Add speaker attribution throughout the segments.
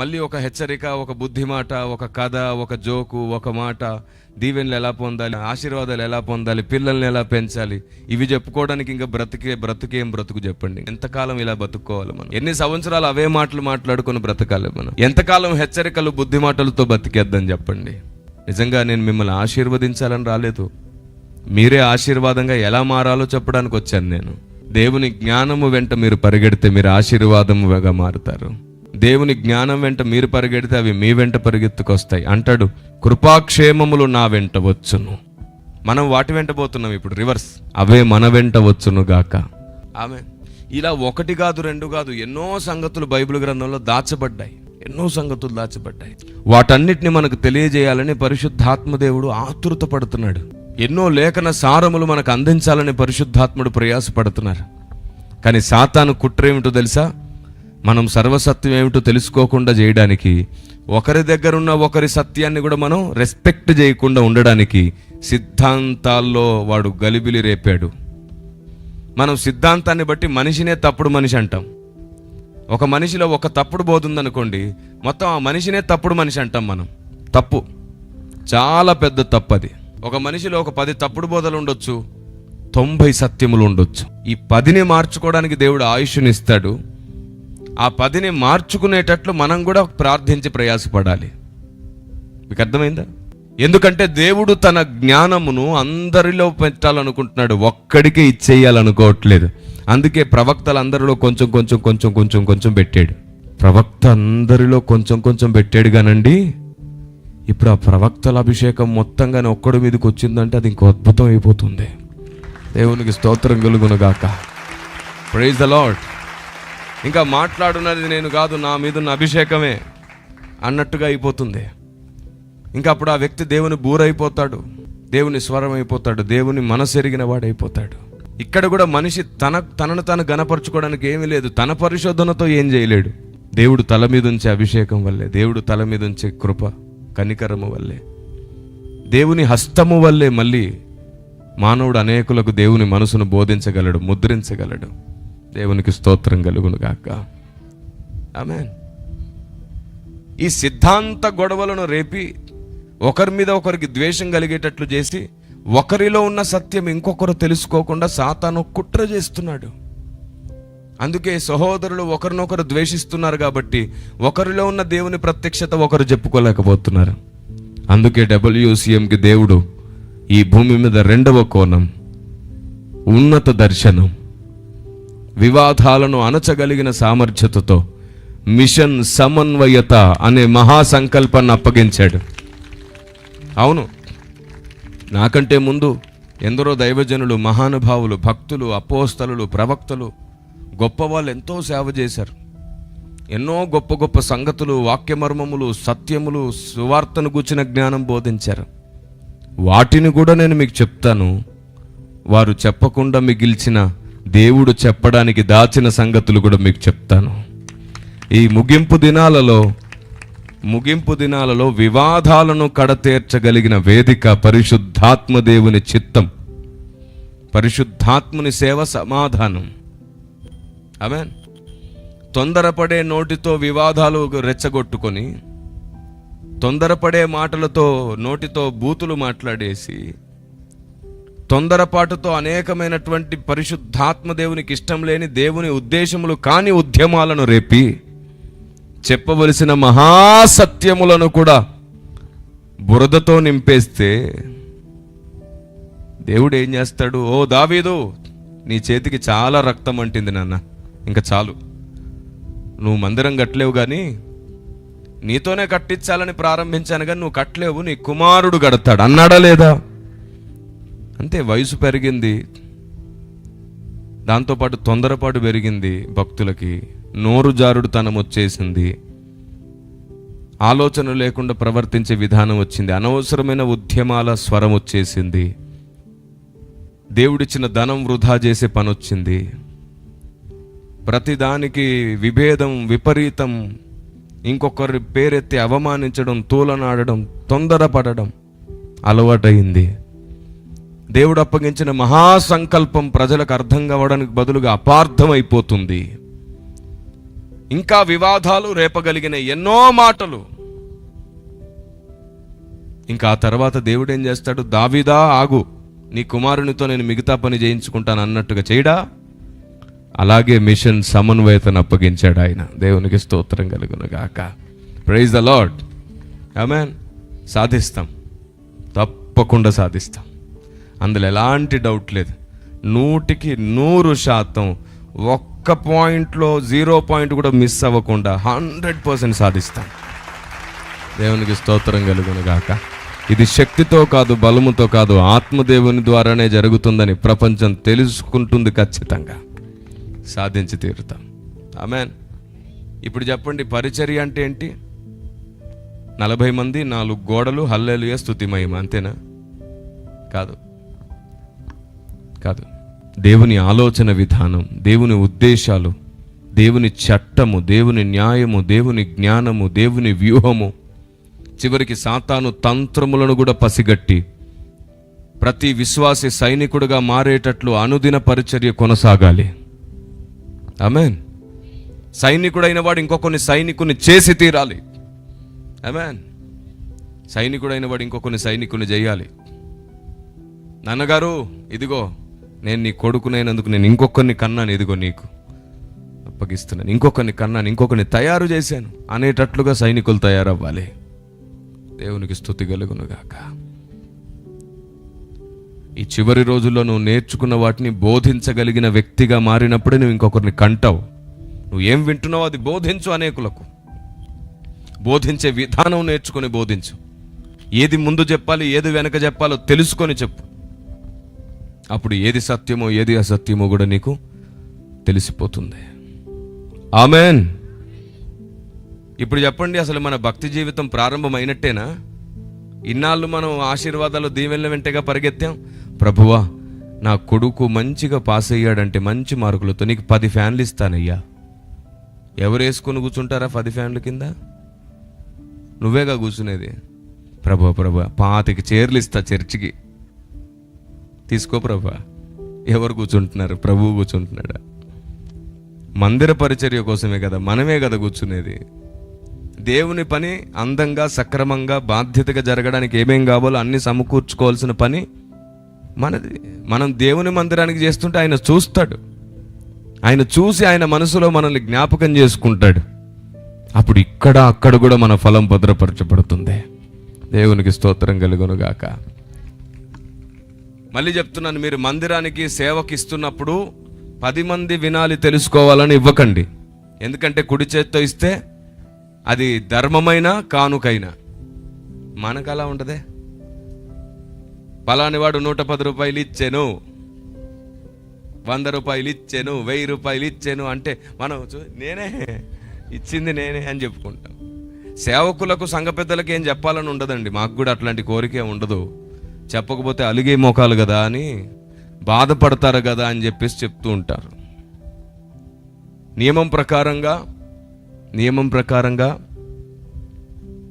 Speaker 1: మళ్ళీ ఒక హెచ్చరిక ఒక బుద్ధి మాట ఒక కథ ఒక జోకు ఒక మాట. దీవెనలు ఎలా పొందాలి? ఆశీర్వాదాలు ఎలా పొందాలి? పిల్లల్ని ఎలా పెంచాలి? ఇవి చెప్పుకోవడానికి ఇంకా బ్రతికే బ్రతుకేం బ్రతుకు చెప్పండి. ఎంతకాలం ఇలా బతుక్కోవాలి మనం? ఎన్ని సంవత్సరాలు అవే మాటలు మాట్లాడుకుని బ్రతకాలి మనం? ఎంతకాలం హెచ్చరికలు బుద్ధి మాటలతో బతికేద్దాం చెప్పండి. నిజంగా నేను మిమ్మల్ని ఆశీర్వదించాలని రాలేదు. మీరే ఆశీర్వాదంగా ఎలా మారాలో చెప్పడానికి వచ్చాను నేను. దేవుని జ్ఞానము వెంట మీరు పరిగెడితే మీరు ఆశీర్వాదముగా మారుతారు. దేవుని జ్ఞానం వెంట మీరు పరిగెడితే అవి మీ వెంట పరిగెత్తుకొస్తాయి. అంటాడు కృపాక్షేమములు నా వెంట వచ్చును. మనం వాటి వెంట పోతున్నాం ఇప్పుడు రివర్స్. అవే మన వెంట వచ్చును గాక. ఆమె ఇలా ఒకటి కాదు రెండు కాదు ఎన్నో సంగతులు బైబిల్ గ్రంథంలో దాచబడ్డాయి. ఎన్నో సంగతులు దాచబడ్డాయి. వాటన్నిటిని మనకు తెలియజేయాలని పరిశుద్ధాత్మదేవుడు ఆతృత పడుతున్నాడు. ఎన్నో లేఖన సారములు మనకు అందించాలని పరిశుద్ధాత్ముడు ప్రయాసపడుతున్నారు. కానీ సాతాను కుట్ర ఏమిటో తెలుసా? మనం సర్వసత్యం ఏమిటో తెలుసుకోకుండా చేయడానికి ఒకరి దగ్గర ఉన్న ఒకరి సత్యాన్ని కూడా మనం రెస్పెక్ట్ చేయకుండా ఉండడానికి సిద్ధాంతాల్లో వాడు గలిబిలి రేపాడు. మనం సిద్ధాంతాన్ని బట్టి మనిషినే తప్పుడు మనిషి అంటాం. ఒక మనిషిలో ఒక తప్పుడు పోతుందనుకోండి మొత్తం ఆ మనిషినే తప్పుడు మనిషి అంటాం మనం. తప్పు. చాలా పెద్ద తప్పు అది. ఒక మనిషిలో ఒక పది తప్పుడు బోధలు ఉండొచ్చు తొంభై సత్యములు ఉండొచ్చు. ఈ పదిని మార్చుకోవడానికి దేవుడు ఆయుష్నిస్తాడు ఆ పదిని మార్చుకునేటట్లు మనం కూడా ప్రార్థించి ప్రయాసపడాలి. మీకు అర్థమైందా? ఎందుకంటే దేవుడు తన జ్ఞానమును అందరిలో పెట్టాలనుకుంటున్నాడు. ఒక్కడికే ఇచ్చేయాలనుకోవట్లేదు. అందుకే ప్రవక్తలు అందరిలో కొంచెం కొంచెం కొంచెం కొంచెం కొంచెం పెట్టాడు. ప్రవక్త అందరిలో కొంచెం కొంచెం పెట్టాడు కానండి. ఇప్పుడు ఆ ప్రవక్తల అభిషేకం మొత్తంగానే ఒక్కడి మీదకి వచ్చిందంటే అది ఇంకో అద్భుతం అయిపోతుంది. దేవునికి స్తోత్రం కలుగునుగాక ప్రైజ్ ద లాడ్ ఇంకా మాట్లాడున్నది నేను కాదు నా మీద ఉన్న అభిషేకమే అన్నట్టుగా అయిపోతుంది. ఇంకా అప్పుడు ఆ వ్యక్తి దేవుని బూరైపోతాడు దేవుని స్వరం అయిపోతాడు దేవుని మనసెరిగిన వాడైపోతాడు. ఇక్కడ కూడా మనిషి తన తనను తాను గనపరుచుకోవడానికి ఏమీ లేదు తన పరిశోధనతో ఏం చేయలేడు. దేవుడు తల మీద ఉంచే అభిషేకం వల్లే దేవుడు తల మీద ఉంచే కృప కనికరము వల్లే. దేవుని హస్తము వల్లే మళ్ళీ మానవుడు అనేకులకు దేవుని మనసును బోధించగలడు ముద్రించగలడు. దేవునికి స్తోత్రం కలుగును గాక ఆమెన్. ఈ సిద్ధాంత గొడవలను రేపి ఒకరి మీద ఒకరికి ద్వేషం కలిగేటట్లు చేసి ఒకరిలో ఉన్న సత్యం ఇంకొకరు తెలుసుకోకుండా సాతాను కుట్ర చేస్తున్నాడు. అందుకే సహోదరులు ఒకరినొకరు ద్వేషిస్తున్నారు కాబట్టి ఒకరిలో ఉన్న దేవుని ప్రత్యక్షత ఒకరు చెప్పుకోలేకపోతున్నారు. అందుకే డబ్ల్యూసీఎంకి దేవుడు ఈ భూమి మీద రెండవ కోణం ఉన్నత దర్శనం. వివాదాలను అణచగలిగిన సామర్థ్యతతో మిషన్ సమన్వయత అనే మహాసంకల్పాన్ని అప్పగించాడు. అవును నాకంటే ముందు ఎందరో దైవజనులు మహానుభావులు భక్తులు అపోస్తలు ప్రవక్తలు గొప్పవాళ్ళు ఎంతో సేవ చేశారు. ఎన్నో గొప్ప గొప్ప సంగతులు వాక్యమర్మములు సత్యములు సువార్తను గూర్చిన జ్ఞానం బోధించారు. వాటిని కూడా నేను మీకు చెప్తాను. వారు చెప్పకుండా మిగిల్చిన దేవుడు చెప్పడానికి దాచిన సంగతులు కూడా మీకు చెప్తాను. ఈ ముగింపు దినాలలో ముగింపు దినాలలో వివాదాలను కడతేర్చగలిగిన వేదిక పరిశుద్ధాత్మ దేవుని చిత్తం. పరిశుద్ధాత్ముని సేవ సమాధానం. అమెన్ తొందరపడే నోటితో వివాదాలు రెచ్చగొట్టుకొని తొందరపడే మాటలతో నోటితో బూతులు మాట్లాడేసి తొందరపాటుతో అనేకమైనటువంటి పరిశుద్ధాత్మ దేవునికి ఇష్టం లేని దేవుని ఉద్దేశములు కాని ఉద్యమాలను రేపి చెప్పవలసిన మహాసత్యములను కూడా బురదతో నింపేస్తే దేవుడు ఏం చేస్తాడు? ఓ దావీదు నీ చేతికి చాలా రక్తం అంటింది నాన్న. ఇంకా చాలు. నువ్వు మందిరం కట్టలేవు కానీ నీతోనే కట్టించాలని ప్రారంభించాను కానీ నువ్వు కట్టలేవు. నీ కుమారుడు కడతాడు. అన్నాడా లేదా? అంతే వయసు పెరిగింది. దాంతోపాటు తొందరపాటు పెరిగింది భక్తులకి. నోరు జారుడుతనం వచ్చేసింది. ఆలోచన లేకుండా ప్రవర్తించే విధానం వచ్చింది. అనవసరమైన ఉద్యమాల స్వరం వచ్చేసింది. దేవుడిచ్చిన ధనం వృధా చేసే పని వచ్చింది ప్రతిదానికి విభేదం విపరీతం. ఇంకొకరి పేరెత్తి అవమానించడం తూలనాడడం తొందరపడడం అలవాటైంది దేవుడు అప్పగించిన మహాసంకల్పం ప్రజలకు అర్థం కావడానికి బదులుగా అపార్థమైపోతుంది. ఇంకా వివాదాలు రేపగలిగిన ఎన్నో మాటలు. ఇంకా ఆ తర్వాత దేవుడు ఏం చేస్తాడు? దావిదా ఆగు. నీ కుమారునితో నేను మిగతా పని చేయించుకుంటాను అన్నట్టుగా చేయడా? అలాగే మిషన్ సమన్వయతను అప్పగించాడు ఆయన. దేవునికి స్తోత్రం కలుగును గాక. ప్రైజ్ ద లాడ్ ఆమెన్ సాధిస్తాం. తప్పకుండా సాధిస్తాం. అందులో ఎలాంటి డౌట్ లేదు. నూటికి నూరు శాతం ఒక్క పాయింట్లో జీరో పాయింట్ కూడా మిస్ అవ్వకుండా హండ్రెడ్ పర్సెంట్ సాధిస్తాం. దేవునికి స్తోత్రం కలుగును గాక. ఇది శక్తితో కాదు బలముతో కాదు ఆత్మదేవుని ద్వారానే జరుగుతుందని ప్రపంచం తెలుసుకుంటుంది ఖచ్చితంగా. సాధించి తీరుతాం. ఆమెన్ ఇప్పుడు చెప్పండి పరిచర్య అంటే ఏంటి? నలభై మంది నాలుగు గోడలు హల్లెలుయ స్థుతిమయం మహిమ అంతేనా? కాదు. కాదు. దేవుని ఆలోచన విధానం దేవుని ఉద్దేశాలు దేవుని చట్టము దేవుని న్యాయము దేవుని జ్ఞానము దేవుని వ్యూహము. చివరికి సాతాను తంత్రములను కూడా పసిగట్టి ప్రతి విశ్వాసి సైనికుడుగా మారేటట్లు అనుదిన పరిచర్య కొనసాగాలి. ఆమెన్ సైనికుడైన వాడు ఇంకొకరిని సైనికుని చేసి తీరాలి. ఆమెన్ సైనికుడైన వాడు ఇంకొకరిని సైనికుని చేయాలి. నాన్నగారు ఇదిగో నేను నీ కొడుకునైనందుకు నేను ఇంకొకరిని కన్నాను ఇదిగో నీకు. అప్పగిస్తున్నాను. ఇంకొకరిని కన్నాను ఇంకొకరిని తయారు చేశాను. అనేటట్లుగా సైనికులు తయారవ్వాలి. దేవునికి స్థుతి కలుగునుగాక. ఈ చివరి రోజుల్లో నువ్వు నేర్చుకున్న వాటిని బోధించగలిగిన వ్యక్తిగా మారినప్పుడే నువ్వు ఇంకొకరిని కంటావు. నువ్వు ఏం వింటున్నావు అది బోధించు అనేకులకు. బోధించే విధానం నేర్చుకొని బోధించు. ఏది ముందు చెప్పాలి ఏది వెనక చెప్పాలో తెలుసుకొని చెప్పు. అప్పుడు ఏది సత్యమో ఏది అసత్యమో కూడా నీకు తెలిసిపోతుంది. ఆమెన్. ఇప్పుడు చెప్పండి అసలు మన భక్తి జీవితం ప్రారంభమైనట్టేనా? ఇన్నాళ్ళు మనం ఆశీర్వాదాలు దీవెనల వెంటగా పరిగెత్తాం. ప్రభువా నా కొడుకు మంచిగా పాస్ అయ్యాడంటే మంచి మార్కులతో నీకు పది ఫ్యాన్లు ఇస్తానయ్యా. ఎవరు వేసుకొని కూర్చుంటారా పది ఫ్యాన్ల కింద? నువ్వేగా కూర్చునేది? ప్రభా ప్రభా పాతికి చీరలు ఇస్తా చర్చికి. తీసుకో ప్రభా. ఎవరు కూర్చుంటున్నారు? ప్రభువు కూర్చుంటున్నాడా? మందిర పరిచర్య కోసమే కదా మనమే కదా కూర్చునేది. దేవుని పని అందంగా సక్రమంగా బాధ్యతగా జరగడానికి ఏమేం కావాలో అన్ని సమకూర్చుకోవాల్సిన పని మనది. మనం దేవుని మందిరానికి చేస్తుంటే ఆయన చూస్తాడు. ఆయన చూసి ఆయన మనసులో మనల్ని జ్ఞాపకం చేసుకుంటాడు. అప్పుడు ఇక్కడ అక్కడ కూడా మన ఫలం భద్రపరచబడుతుంది. దేవునికి స్తోత్రం కలుగునుగాక. మళ్ళీ చెప్తున్నాను మీరు మందిరానికి సేవకి ఇస్తున్నప్పుడు పది మంది వినాలి తెలుసుకోవాలని ఇవ్వకండి. ఎందుకంటే కుడి చేత్తో ఇస్తే అది ధర్మమైన కానుకైనా. మనకు అలా ఉండదే పలానివాడు నూట పది రూపాయలు ఇచ్చాను వంద రూపాయలు ఇచ్చాను వెయ్యి రూపాయలు ఇచ్చాను అంటే మనం చూ- నేనే ఇచ్చింది నేనే అని చెప్పుకుంటాం. సేవకులకు సంఘ పెద్దలకు ఏం చెప్పాలని ఉండదండి. మాకు కూడా అట్లాంటి కోరికే ఉండదు. చెప్పకపోతే అలిగే మోకాలు కదా అని బాధపడతారు కదా అని చెప్పేసి చెప్తూ ఉంటారు. నియమం ప్రకారంగా నియమం ప్రకారంగా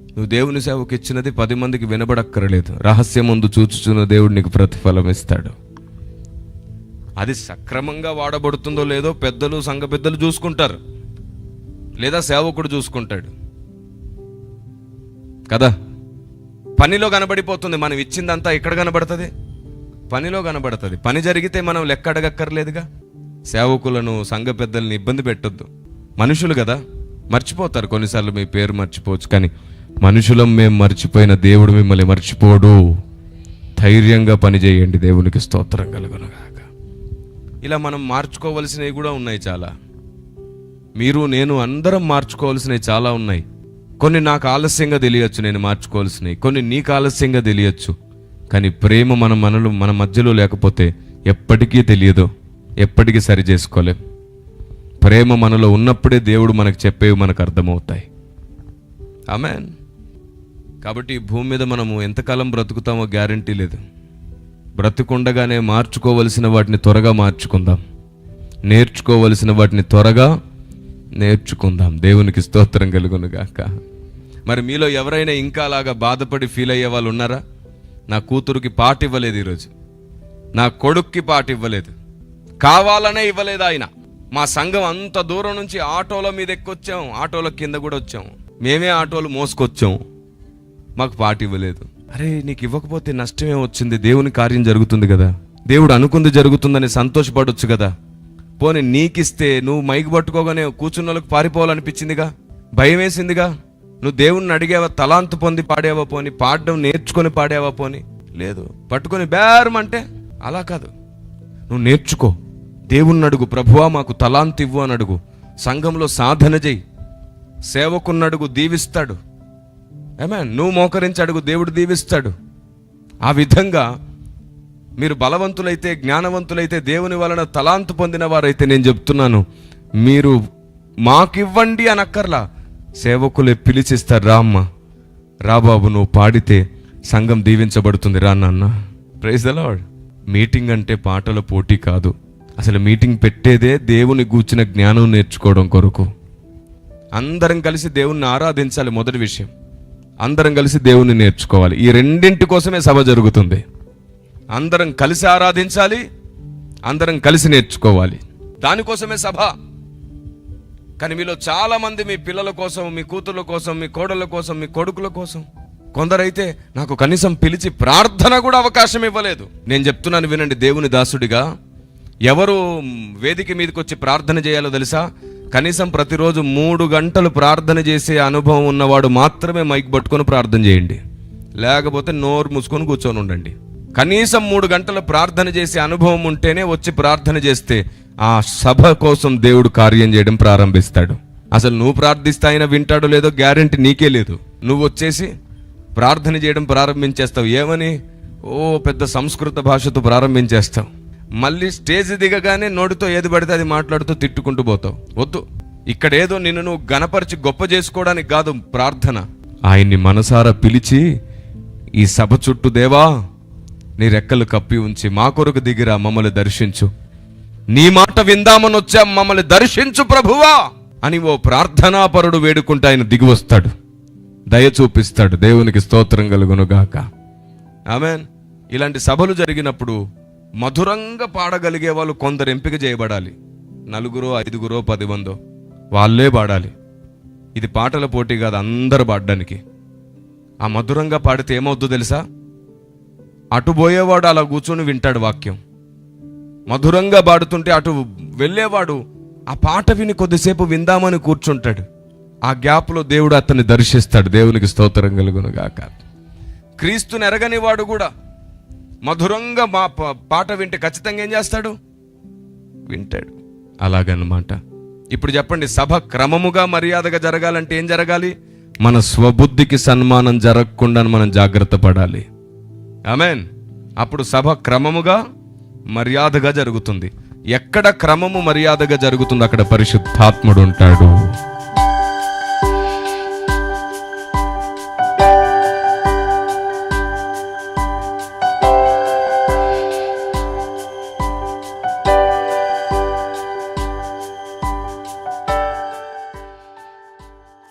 Speaker 1: నువ్వు దేవుని సేవకు ఇచ్చినది పది మందికి వినబడక్కరలేదు. రహస్యం ముందు చూచుచున్న దేవుడు నీకు ప్రతిఫలం ఇస్తాడు. అది సక్రమంగా వాడబడుతుందో లేదో పెద్దలు సంఘ పెద్దలు చూసుకుంటారు. లేదా సేవకుడు చూసుకుంటాడు. కదా? పనిలో కనబడిపోతుంది. మనం ఇచ్చిందంతా ఎక్కడ కనబడుతుంది? పనిలో కనబడుతుంది. పని జరిగితే మనం లెక్క అడగక్కర్లేదుగా? సేవకులను సంఘ పెద్దల్ని ఇబ్బంది పెట్టొద్దు. మనుషులు కదా మర్చిపోతారు. కొన్నిసార్లు మీ పేరు మర్చిపోవచ్చు కానీ మనుషులం మేము మర్చిపోయిన దేవుడు మిమ్మల్ని మర్చిపోడు. ధైర్యంగా పనిచేయండి దేవునికి స్తోత్రం కలుగునగాక. ఇలా మనం మార్చుకోవలసినవి కూడా ఉన్నాయి చాలా. మీరు నేను అందరం మార్చుకోవాల్సినవి చాలా ఉన్నాయి. కొన్ని నాకు ఆలస్యంగా తెలియచ్చు నేను మార్చుకోవాల్సినవి. కొన్ని నీకు ఆలస్యంగా తెలియచ్చు. కానీ ప్రేమ మన మనలు మన మధ్యలో లేకపోతే ఎప్పటికీ తెలియదు. ఎప్పటికీ సరి చేసుకోలేం. ప్రేమ మనలో ఉన్నప్పుడే దేవుడు మనకు చెప్పేవి మనకు అర్థమవుతాయి. ఆమెన్. కాబట్టి ఈ భూమి మీద మనము ఎంతకాలం బ్రతుకుతామో గ్యారంటీ లేదు. బ్రతుకుండగానే మార్చుకోవలసిన వాటిని త్వరగా మార్చుకుందాం. నేర్చుకోవలసిన వాటిని త్వరగా నేర్చుకుందాం. దేవునికి స్తోత్రం కలుగునుగాక. మరి మీలో ఎవరైనా ఇంకా అలాగా బాధపడి ఫీల్ అయ్యే వాళ్ళు ఉన్నారా? నా కూతురుకి పాట ఇవ్వలేదు ఈరోజు. నా కొడుక్కి పాట ఇవ్వలేదు. కావాలనే ఇవ్వలేదు ఆయన. మా సంఘం అంత దూరం నుంచి ఆటోల మీద ఎక్కొచ్చాం. ఆటోల కింద కూడా వచ్చాం. మేమే ఆటోలు మోసుకొచ్చాం. మాకు పాట ఇవ్వలేదు. అరే నీకు ఇవ్వకపోతే నష్టమే వచ్చింది. దేవుని కార్యం జరుగుతుంది కదా. దేవుడు అనుకుంది జరుగుతుందని సంతోషపడొచ్చు కదా. పోనీ నీకిస్తే నువ్వు మైక్ పట్టుకోగానే కూర్చున్న వాళ్ళకి పారిపోవాలనిపించిందిగా? భయం వేసిందిగా నువ్వు దేవుణ్ణి అడిగావా తలాంతు పొంది పాడేవా పోని పాడడం నేర్చుకొని పాడేవా పోని? లేదు. పట్టుకొని బేరమంటే అలా కాదు. నువ్వు నేర్చుకో. దేవుణ్ణి అడుగు ప్రభువా మాకు తలాంతు ఇవ్వు అని అడుగు. సంఘంలో సాధన చెయ్యి. సేవకున్నడుగు దీవిస్తాడు. ఏమే? నువ్వు మోకరించి అడుగు దేవుడు దీవిస్తాడు. ఆ విధంగా మీరు బలవంతులైతే జ్ఞానవంతులైతే దేవుని వలన తలాంతు పొందిన వారైతే నేను చెప్తున్నాను. మీరు మాకివ్వండి అనక్కర్లా. సేవకులే పిలిచిస్తారు రా అమ్మ. రా బాబు నువ్వు పాడితే సంఘం దీవించబడుతుంది. రా నాన్న. ప్రైజ్ ద లాడ్ మీటింగ్ అంటే పాటల పోటీ కాదు. అసలు మీటింగ్ పెట్టేదే దేవుని గూర్చిన జ్ఞానం నేర్చుకోవడం కొరకు. అందరం కలిసి దేవుణ్ణి ఆరాధించాలి మొదటి విషయం. అందరం కలిసి దేవుణ్ణి నేర్చుకోవాలి. ఈ రెండింటి కోసమే సభ జరుగుతుంది. అందరం కలిసి ఆరాధించాలి అందరం కలిసి నేర్చుకోవాలి. దానికోసమే సభ. కానీ మీలో చాలామంది మీ పిల్లల కోసం మీ కూతుర్ల కోసం మీ కోడళ్ళ కోసం మీ కొడుకుల కోసం కొందరైతే నాకు కనీసం పిలిచి ప్రార్థన కూడా అవకాశం ఇవ్వలేదు. నేను చెప్తున్నాను వినండి దేవుని దాసుడిగా. ఎవరు వేదిక మీదకి వచ్చి ప్రార్థన చేయాలో తెలుసా? కనీసం ప్రతిరోజు మూడు గంటలు ప్రార్థన చేసే అనుభవం ఉన్నవాడు మాత్రమే మైక్ పట్టుకొని ప్రార్థన చేయండి. లేకపోతే నోరు మూసుకొని కూర్చొని ఉండండి. కనీసం మూడు గంటలు ప్రార్థన చేసే అనుభవం ఉంటేనే వచ్చి ప్రార్థన చేస్తే ఆ సభ కోసం దేవుడు కార్యం చేయడం ప్రారంభిస్తాడు. అసలు నువ్వు ప్రార్థిస్తే ఆయన వింటాడో లేదో గ్యారెంటీ నీకే లేదు. నువ్వు వచ్చేసి ప్రార్థన చేయడం ప్రారంభించేస్తావు. ఏమని? ఓ పెద్ద సంస్కృత భాషతో ప్రారంభించేస్తావు. మళ్ళీ స్టేజ్ దిగగానే నోటితో ఏది పడితే అది మాట్లాడుతూ తిట్టుకుంటూ పోతావు. వద్దు. ఇక్కడ ఏదో నిన్ను నువ్వు గణపరిచి గొప్ప చేసుకోవడానికి కాదు ప్రార్థన. ఆయన్ని మనసారా పిలిచి ఈ సభ చుట్టూ దేవా నీ రెక్కలు కప్పి ఉంచి మా కొరకు దిగిరా మమ్మల్ని దర్శించు. నీ మాట విందామని వచ్చాం మమ్మల్ని దర్శించు ప్రభువా! అని ఓ ప్రార్థనాపరుడు వేడుకుంటే ఆయన దిగి వస్తాడు. దయ చూపిస్తాడు. దేవునికి స్తోత్రం కలుగునుగాక. ఆమెన్. ఇలాంటి సభలు జరిగినప్పుడు మధురంగా పాడగలిగే వాళ్ళు కొందరు ఎంపిక చేయబడాలి. నలుగురో ఐదుగురో పది మందో వాళ్ళే పాడాలి. ఇది పాటల పోటీ కాదు అందరు పాడడానికి. ఆ మధురంగా పాడితే ఏమవుద్దో తెలుసా? అటు పోయేవాడు అలా కూర్చొని వింటాడు వాక్యం. మధురంగా పాడుతుంటే అటు వెళ్ళేవాడు ఆ పాట విని కొద్దిసేపు విందామని కూర్చుంటాడు. ఆ గ్యాప్లో దేవుడు అతన్ని దర్శిస్తాడు. దేవునికి స్తోత్రం కలుగును గాక క్రీస్తుని ఎరగని వాడు కూడా మధురంగా మా పాట వింటే ఖచ్చితంగా ఏం చేస్తాడు? వింటాడు. అలాగనమాట ఇప్పుడు చెప్పండి సభ క్రమముగా మర్యాదగా జరగాలంటే ఏం జరగాలి? మన స్వబుద్ధికి సన్మానం జరగకుండా మనం జాగ్రత్త పడాలి. ఆమెన్. అప్పుడు సభ క్రమముగా మర్యాదగా జరుగుతుంది. ఎక్కడ క్రమము మర్యాదగా జరుగుతుందో అక్కడ పరిశుద్ధాత్ముడు ఉంటాడు.